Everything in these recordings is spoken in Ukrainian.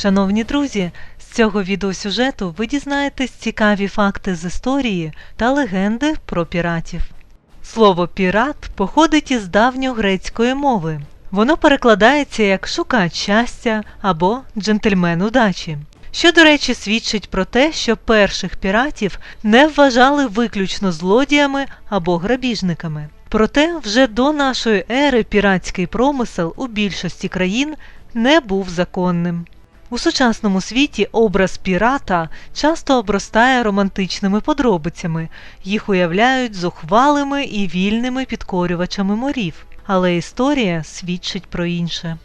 Шановні друзі, з цього відеосюжету ви дізнаєтесь цікаві факти з історії та легенди про піратів. Слово пірат походить із давньогрецької мови. Воно перекладається як шукач щастя або джентльмен удачі. Що, до речі, свідчить про те, що перших піратів не вважали виключно злодіями або грабіжниками. Проте вже до нашої ери піратський промисел у більшості країн не був законним. У сучасному світі образ пірата часто обростає романтичними подробицями, їх уявляють зухвалими і вільними підкорювачами морів, але історія свідчить про інше.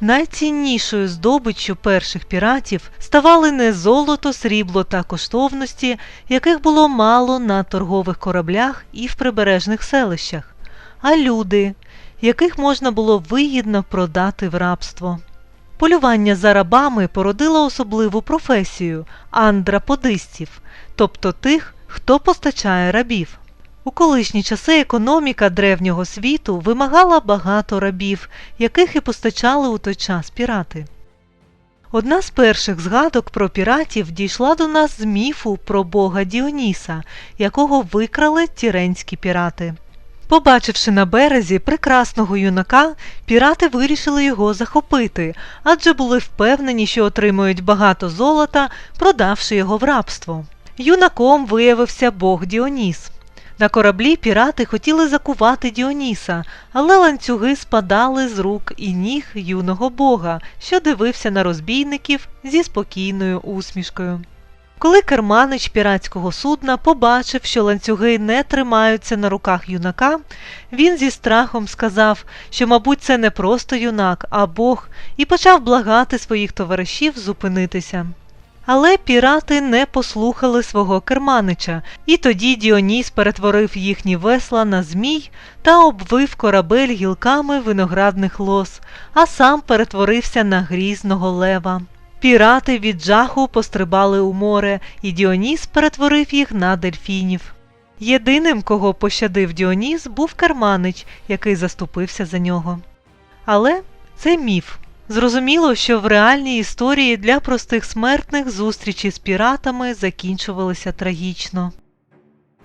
Найціннішою здобиччю перших піратів ставали не золото, срібло та коштовності, яких було мало на торгових кораблях і в прибережних селищах, а люди, яких можна було вигідно продати в рабство. Полювання за рабами породило особливу професію андраподистів, тобто тих, хто постачає рабів. У колишні часи економіка древнього світу вимагала багато рабів, яких і постачали у той час пірати. Одна з перших згадок про піратів дійшла до нас з міфу про бога Діоніса, якого викрали тіренські пірати. Побачивши на березі прекрасного юнака, пірати вирішили його захопити, адже були впевнені, що отримують багато золота, продавши його в рабство. Юнаком виявився бог Діоніс. На кораблі пірати хотіли закувати Діоніса, але ланцюги спадали з рук і ніг юного бога, що дивився на розбійників зі спокійною усмішкою. Коли керманич піратського судна побачив, що ланцюги не тримаються на руках юнака, він зі страхом сказав, що, мабуть, це не просто юнак, а Бог, і почав благати своїх товаришів зупинитися. Але пірати не послухали свого керманича, і тоді Діоніс перетворив їхні весла на змій та обвив корабель гілками виноградних лоз, а сам перетворився на грізного лева. Пірати від жаху пострибали у море, і Діоніс перетворив їх на дельфінів. Єдиним, кого пощадив Діоніс, був Карманич, який заступився за нього. Але це міф. Зрозуміло, що в реальній історії для простих смертних зустрічі з піратами закінчувалися трагічно.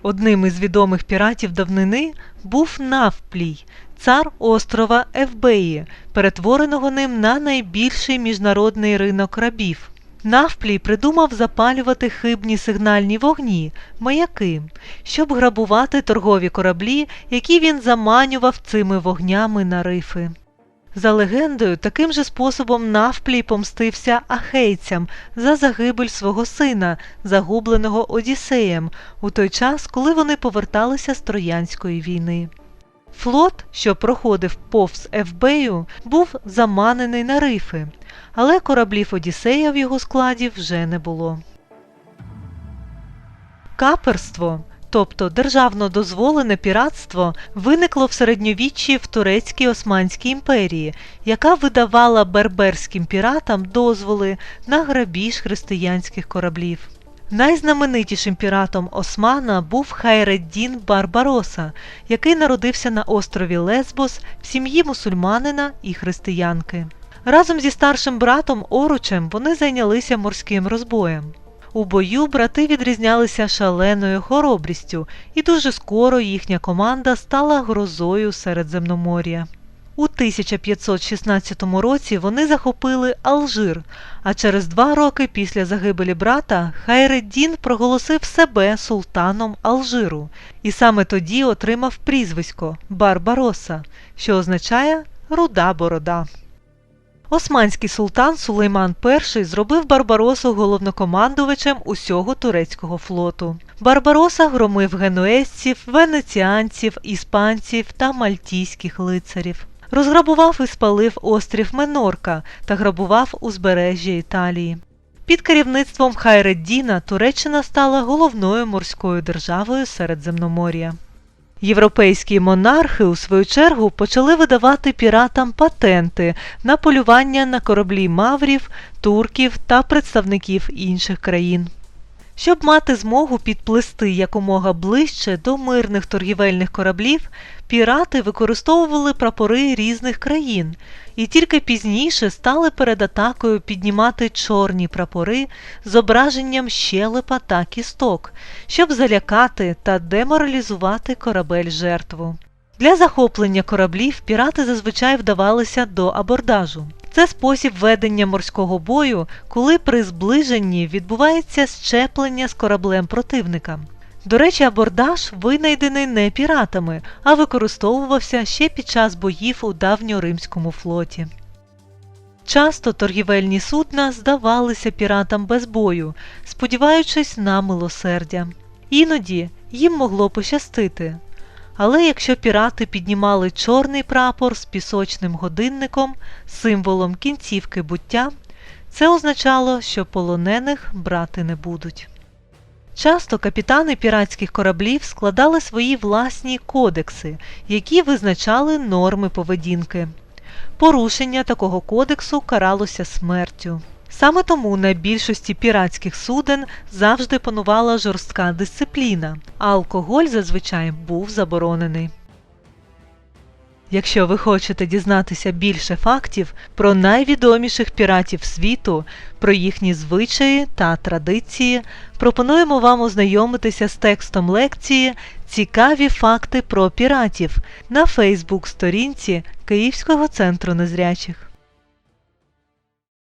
Одним із відомих піратів давнини був Навплій, цар острова Евбеї, перетвореного ним на найбільший міжнародний ринок рабів. Навплій придумав запалювати хибні сигнальні вогні, маяки, щоб грабувати торгові кораблі, які він заманював цими вогнями на рифи. За легендою, таким же способом навплій помстився ахейцям за загибель свого сина, загубленого Одіссеєм, у той час, коли вони поверталися з Троянської війни. Флот, що проходив повз Евбею, був заманений на рифи, але кораблів Одіссея в його складі вже не було. Каперство тобто державно дозволене піратство, виникло в середньовіччі в Турецькій Османській імперії, яка видавала берберським піратам дозволи на грабіж християнських кораблів. Найзнаменитішим піратом Османа був Хайреддін Барбароса, який народився на острові Лесбос в сім'ї мусульманина і християнки. Разом зі старшим братом Оручем вони зайнялися морським розбоєм. У бою брати відрізнялися шаленою хоробрістю, і дуже скоро їхня команда стала грозою Середземномор'я. У 1516 році вони захопили Алжир, а через два роки після загибелі брата Хайреддін проголосив себе султаном Алжиру і саме тоді отримав прізвисько Барбароса, що означає руда борода. Османський султан Сулейман І зробив Барбаросу головнокомандувачем усього турецького флоту. Барбароса громив генуезців, венеціанців, іспанців та мальтійських лицарів. Розграбував і спалив острів Менорка та грабував узбережжя Італії. Під керівництвом Хайреддіна Туреччина стала головною морською державою Середземномор'я. Європейські монархи, у свою чергу, почали видавати піратам патенти на полювання на кораблі маврів, турків та представників інших країн. Щоб мати змогу підплисти якомога ближче до мирних торгівельних кораблів, пірати використовували прапори різних країн і тільки пізніше стали перед атакою піднімати чорні прапори з зображенням щелепа та кісток, щоб залякати та деморалізувати корабель жертву. Для захоплення кораблів пірати зазвичай вдавалися до абордажу. Це спосіб ведення морського бою, коли при зближенні відбувається щеплення з кораблем противника. До речі, абордаж винайдений не піратами, а використовувався ще під час боїв у давньоримському флоті. Часто торгівельні судна здавалися піратам без бою, сподіваючись на милосердя. Іноді їм могло пощастити. Але якщо пірати піднімали чорний прапор з пісочним годинником, символом кінцівки буття, це означало, що полонених брати не будуть. Часто капітани піратських кораблів складали свої власні кодекси, які визначали норми поведінки. Порушення такого кодексу каралося смертю. Саме тому на більшості піратських суден завжди панувала жорстка дисципліна, а алкоголь зазвичай був заборонений. Якщо ви хочете дізнатися більше фактів про найвідоміших піратів світу, про їхні звичаї та традиції, пропонуємо вам ознайомитися з текстом лекції Цікаві факти про піратів на Фейсбук сторінці Київського центру незрячих.